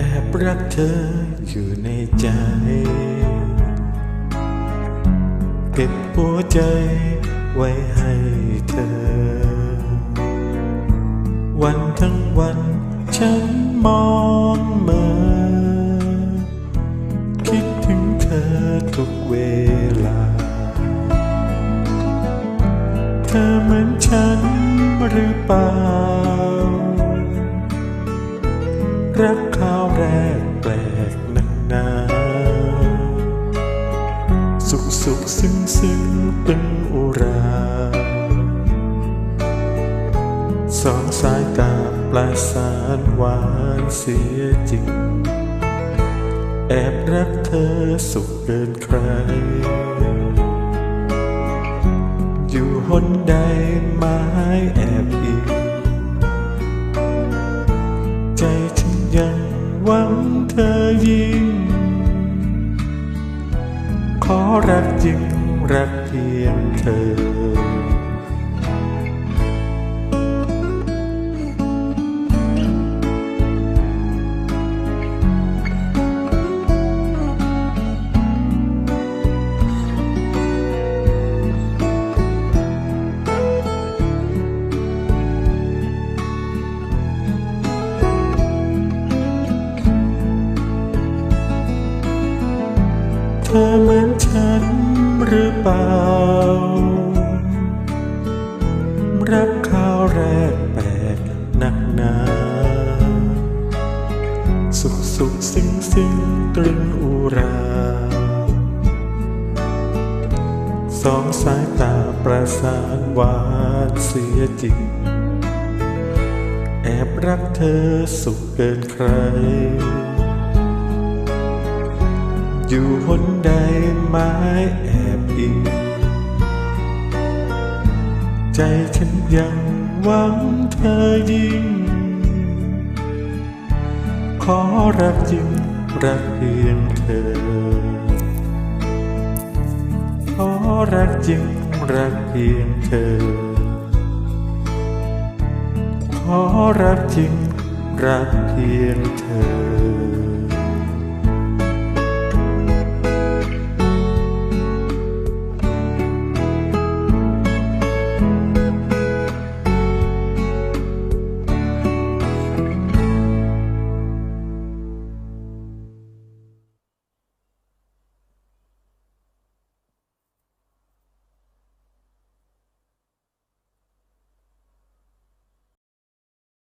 แอบรักเธออยู่ใจ เก็บหัวใจไว้ให้เธอ วันทั้งวันฉันมองเมื่อคิดถึงเธอทุกเวลา เธอเหมือนฉันหรือเปล่า รักคราวแรกแปลกนักหนา สุขสุขซึ้งซึ้งเป็นอุรา สองสายตาปลายสารหวานเสียจริง แอบรักเธอสุขเกินใคร อยู่หนใดไม้แอบอิงใจ หวังเธอยิ่ง ขอรักจริงรักเพียงเธอ ธอเหมือนฉันหรือเปล่า รักคราวแรกแปลกหนักหนา สุขสุขซึ้งซึ้งตรึงอุรา สองสายตาประสานหวานเสียจริง แอบรักเธอสุขเกินใคร อยู่หนใดไม้แอบอิง ใจฉันยังหวังเธอยิ่ง ขอรักจริงรักเพียงเธอ ขอรักจริงรักเพียงเธอ ขอรักจริงรักเพียงเธอ